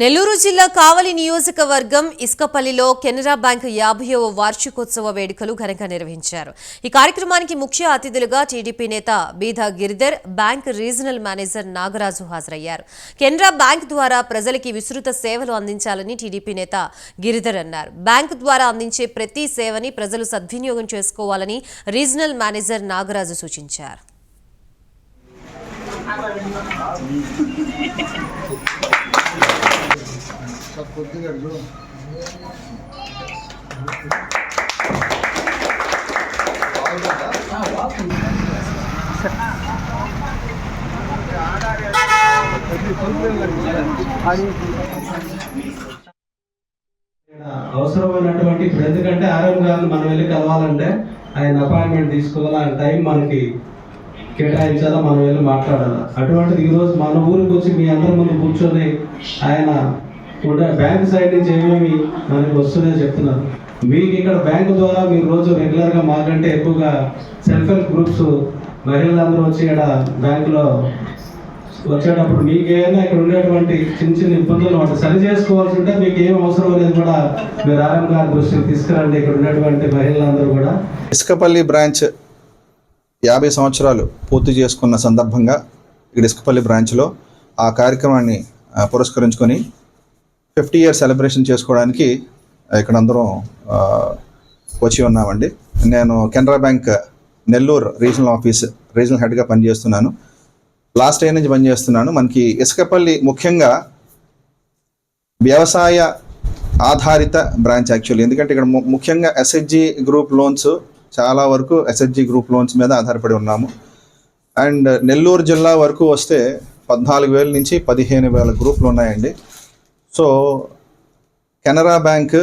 నెల్లూరు జిల్లా కావలి నియోజకవర్గం ఇసుకపల్లిలో కెనరా బ్యాంకు యాభైవ వార్షికోత్సవ వేడుకలు ఘనంగా నిర్వహించారు. ఈ కార్యక్రమానికి ముఖ్య అతిథులుగా టీడీపీ నేత Beeda Giridhar bank regional manager Nagaraju హాజరయ్యారు. కెనరా బ్యాంక్ ద్వారా ప్రజలకి విస్తృత సేవలు అందించాలని టీడీపీ నేత గిరిధర్ అన్నారు. బ్యాంకు ద్వారా అందించే ప్రతి సేవని ప్రజలు సద్వినియోగం చేసుకోవాలని రీజనల్ మేనేజర్ నాగరాజు సూచించారు. అవసరమైనటువంటి ఇప్పుడు ఎందుకంటే ఆరోగ్య గారిని మనం వెళ్ళి కలవాలంటే ఆయన అపాయింట్మెంట్ తీసుకోవాలా? ఆయన టైం మనకి కేటాయించాలా? మనం వెళ్ళి మాట్లాడాలి? అటువంటిది ఈరోజు మన ఊరికి వచ్చి మీ అందరి ముందు కూర్చొని ఆయన కూడా బ్యాంక్ సైడ్ నుంచి ఏమేమి మనకి వస్తున్నాయో చెప్తున్నారు. మీకు ఇక్కడ బ్యాంక్ ద్వారా మీరు రోజు రెగ్యులర్గా మాకంటే ఎక్కువగా సెల్ఫ్ హెల్ప్ గ్రూప్స్ మహిళలందరూ వచ్చి ఇక్కడ బ్యాంకులో వచ్చేటప్పుడు మీకు ఏమైనా ఇక్కడ ఉండేటువంటి చిన్న చిన్న ఇబ్బందులు ఉంటాయి సరి చేసుకోవాల్సి ఉంటే మీకు ఏం అవసరం అనేది కూడా మీరు ఆర్ఎం గారి దృష్టికి తీసుకురండి ఇక్కడ ఉండేటువంటి మహిళలందరూ కూడా. ఇసుకపల్లి బ్రాంచ్ యాభై సంవత్సరాలు పూర్తి చేసుకున్న సందర్భంగా ఇక్కడ ఇసుకపల్లి బ్రాంచ్లో ఆ కార్యక్రమాన్ని పురస్కరించుకొని ఫిఫ్టీ ఇయర్ సెలబ్రేషన్ చేసుకోవడానికి ఇక్కడ అందరం వచ్చి ఉన్నామండి. నేను Canara bank Nellore regional office regional హెడ్గా పనిచేస్తున్నాను. లాస్ట్ ఇయర్ నుంచి పనిచేస్తున్నాను. మనకి ఇసుకపల్లి ముఖ్యంగా వ్యవసాయ ఆధారిత బ్రాంచ్ యాక్చువల్లీ. ఎందుకంటే ఇక్కడ ము- ముఖ్యంగా ఎస్హెచ్జి గ్రూప్ లోన్స్ చాలా వరకు ఎస్హెచ్జి గ్రూప్ లోన్స్ మీద ఆధారపడి ఉన్నాము. అండ్ నెల్లూరు జిల్లా వరకు వస్తే పద్నాలుగు వేల నుంచి పదిహేను వేల గ్రూపులు ఉన్నాయండి. సో కెనరా బ్యాంక్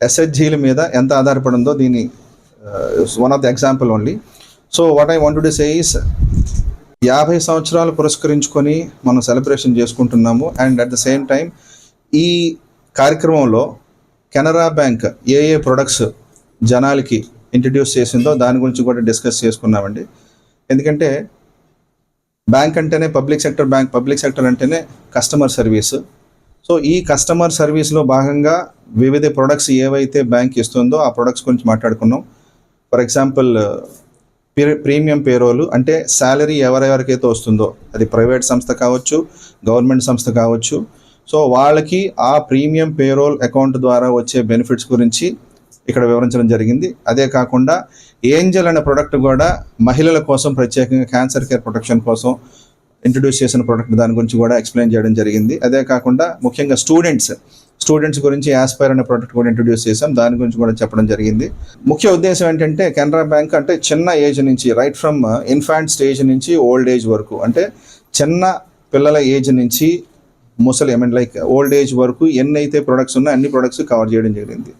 ఎస్హెచ్జీల మీద ఎంత ఆధారపడి ఉందో దీని one of the example only so what I want to say is యాభై సంవత్సరాలు పురస్కరించుకొని మనం సెలబ్రేషన్ చేసుకుంటున్నాము. And at the same time ఈ కార్యక్రమంలో కెనరా బ్యాంక్ ఏ ఏ ప్రొడక్ట్స్ జనాలకి ఇంట్రడ్యూస్ చేసిందో దాని గురించి కూడా డిస్కస్ చేసుకున్నామండి. ఎందుకంటే బ్యాంక్ అంటేనే public sector bank public sector అంటేనే కస్టమర్ సర్వీస్ సో ఈ కస్టమర్ సర్వీస్లో భాగంగా వివిధ ప్రొడక్ట్స్ ఏవైతే బ్యాంక్ ఇస్తుందో ఆ ప్రొడక్ట్స్ గురించి మాట్లాడుకున్నాం. ఫర్ ఎగ్జాంపుల్ ప్రీమియం పేరోలు అంటే శాలరీ ఎవరెవరికైతే వస్తుందో అది ప్రైవేట్ సంస్థ కావచ్చు గవర్నమెంట్ సంస్థ కావచ్చు. సో వాళ్ళకి ఆ ప్రీమియం పేరోల్ అకౌంట్ ద్వారా వచ్చే బెనిఫిట్స్ గురించి ఇక్కడ వివరించడం జరిగింది. అదే కాకుండా ఏంజల్ అనే ప్రొడక్ట్ కూడా మహిళల కోసం ప్రత్యేకంగా క్యాన్సర్ కేర్ ప్రొటెక్షన్ కోసం ఇంట్రడ్యూస్ చేసిన ప్రోడక్ట్ దాని గురించి కూడా ఎక్స్ప్లెయిన్ చేయడం జరిగింది. అదే కాకుండా ముఖ్యంగా స్టూడెంట్స్ స్టూడెంట్స్ గురించి యాస్పైర్ అనే ప్రోడక్ట్ కూడా ఇంట్రడ్యూస్ చేసాం దాని గురించి కూడా చెప్పడం జరిగింది. ముఖ్య ఉద్దేశం ఏంటంటే కెనరా బ్యాంక్ అంటే చిన్న ఏజ్ నుంచి రైట్ ఫ్రమ్ ఇన్ఫాంట్ స్టేజ్ నుంచి ఓల్డ్ ఏజ్ వరకు అంటే చిన్న పిల్లల ఏజ్ నుంచి ముసలి I mean like old age వరకు ఎన్ని అయితే ప్రొడక్ట్స్ ఉన్నాయో అన్ని ప్రొడక్ట్స్ కవర్ చేయడం జరిగింది.